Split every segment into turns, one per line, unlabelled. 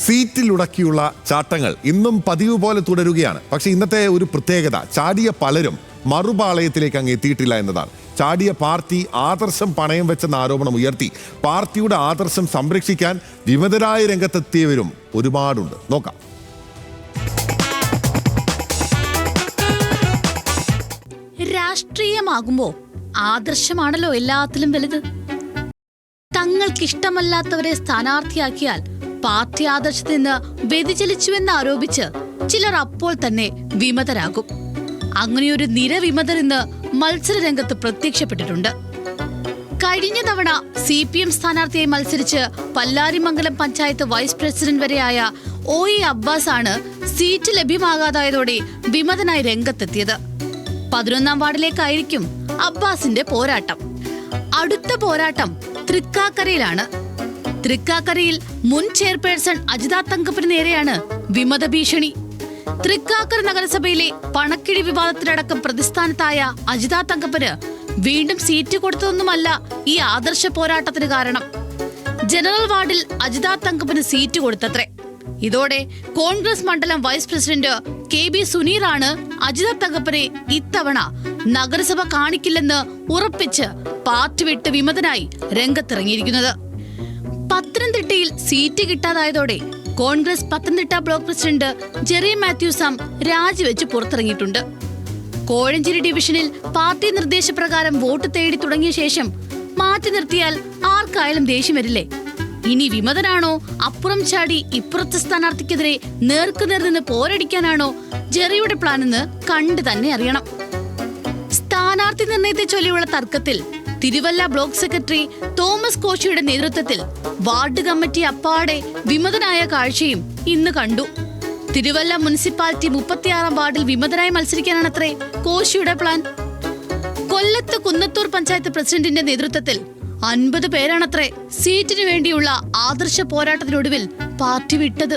സീറ്റിലുടക്കിയുള്ള ചാട്ടങ്ങൾ ഇന്നും പതിവ് പോലെ തുടരുകയാണ്. പക്ഷെ ഇന്നത്തെ ഒരു പ്രത്യേകത ചാടിയ പലരും മറുപാളയത്തിലേക്ക് അങ്ങ് എത്തിയിട്ടില്ല എന്നതാണ്. ചാടിയ പാർട്ടി ആദർശം പണയം വെച്ചെന്ന ആരോപണം ഉയർത്തി. പാർട്ടിയുടെ ആദർശം സംരക്ഷിക്കാൻ വിമതരായ രംഗത്തെത്തിയവരും ഒരുപാടുണ്ട്. നോക്കാം.
രാഷ്ട്രീയമാകുമ്പോ ആദർശമാണല്ലോ എല്ലാത്തിലും വലുത്. തങ്ങൾക്കിഷ്ടമല്ലാത്തവരെ സ്ഥാനാർത്ഥിയാക്കിയാൽ പാർട്ടി ആദർശത്തിൽ നിന്ന് വ്യതിചലിച്ചുവെന്ന് ആരോപിച്ച് ചിലർ അപ്പോൾ തന്നെ വിമതരാകും. അങ്ങനെയൊരു നിര വിമതർ ഇന്ന് മത്സര രംഗത്ത് പ്രത്യക്ഷപ്പെട്ടിട്ടുണ്ട്. കഴിഞ്ഞ തവണ സി പി എം സ്ഥാനാർത്ഥിയായി മത്സരിച്ച് പല്ലാരിമംഗലം പഞ്ചായത്ത് വൈസ് പ്രസിഡന്റ് വരെയായ ഒ ഇ അബ്ബാസ് ആണ് സീറ്റ് ലഭ്യമാകാതായതോടെ വിമതനായി രംഗത്തെത്തിയത്. പതിനൊന്നാം വാർഡിലേക്കായിരിക്കും അബ്ബാസിന്റെ പോരാട്ടം. അടുത്ത പോരാട്ടം തൃക്കാക്കരയിലാണ്. തൃക്കാക്കരയിൽ മുൻ ചെയർപേഴ്സൺ അജിത തങ്കപ്പിന് നേരെയാണ് വിമത ഭീഷണി. തൃക്കാക്കര നഗരസഭയിലെ പണക്കിഴി വിവാദത്തിലടക്കം പ്രതിസ്ഥാനത്തായ അജിത തങ്കപ്പന് വീണ്ടും സീറ്റ് കൊടുത്തതൊന്നുമല്ല ഈ ആദർശ പോരാട്ടത്തിന് കാരണം. ജനറൽ വാർഡിൽ അജിത തങ്കപ്പന് സീറ്റ് കൊടുത്തത്രേ. ഇതോടെ കോൺഗ്രസ് മണ്ഡലം വൈസ് പ്രസിഡന്റ് കെ ബി സുനീറാണ് അജിത തങ്കപ്പനെ ഇത്തവണ നഗരസഭ കാണിക്കില്ലെന്ന് ഉറപ്പിച്ച് പാർട്ടി വിട്ട് വിമതനായി രംഗത്തിറങ്ങിയിരിക്കുന്നത്. പത്തനംതിട്ടയിൽ seat കിട്ടാതായതോടെ Congress Pathanamthitta block president Jerry മാത്യൂസാം രാജിവെച്ച് പുറത്തിറങ്ങിയിട്ടുണ്ട്. കോഴഞ്ചേരി ഡിവിഷനിൽ പാർട്ടി നിർദ്ദേശപ്രകാരം വോട്ട് തേടി തുടങ്ങിയ ശേഷം മാറ്റി നിർത്തിയാൽ ആർക്കായാലും ദേഷ്യം വരില്ലേ? ഇനി വിമതനാണോ? അപ്പുറം ചാടി ഇപ്പുറത്തെ സ്ഥാനാർത്ഥിക്കെതിരെ നേർക്കുനേർ നിന്ന് പോരടിക്കാനാണോ ജെറിയുടെ പ്ലാനെന്ന് കണ്ടു തന്നെ അറിയണം. സ്ഥാനാർത്ഥി നിർണയത്തെ ചൊല്ലിയുള്ള തർക്കത്തിൽ തിരുവല്ല ബ്ലോക്ക് സെക്രട്ടറി തോമസ് കോശിയുടെ നേതൃത്വത്തിൽ വാർഡ് കമ്മിറ്റി അപ്പാടെ വിമതനായ കാഴ്ചയും ഇന്ന് കണ്ടു. തിരുവല്ല മുനിസിപ്പാലിറ്റി മുപ്പത്തിയാറാം വാർഡിൽ വിമതനായി മത്സരിക്കാനാണത്രേ കോശിയുടെ പ്ലാൻ. കൊല്ലത്ത് കുന്നത്തൂർ പഞ്ചായത്ത് പ്രസിഡന്റിന്റെ നേതൃത്വത്തിൽ അൻപത് പേരാണത്രേ സീറ്റിനു വേണ്ടിയുള്ള ആദർശ പോരാട്ടത്തിനൊടുവിൽ പാർട്ടി വിട്ടത്.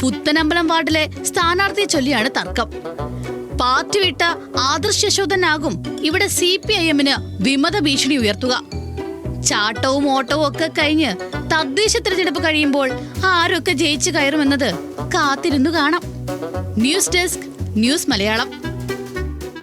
പുത്തനമ്പലം വാർഡിലെ സ്ഥാനാർത്ഥിയെ ചൊല്ലിയാണ് തർക്കം. പാർട്ടി വിട്ട ആദർശ യശോധനാകും ഇവിടെ സി പി ഐ എമ്മിന് വിമത ഭീഷണി ഉയർത്തുക. ചാട്ടവും ഓട്ടവും ഒക്കെ കഴിഞ്ഞ് തദ്ദേശ തിരഞ്ഞെടുപ്പ് കഴിയുമ്പോൾ ആരൊക്കെ ജയിച്ചു കയറുമെന്നത് കാത്തിരുന്നു കാണാം. News desk news Malayalam.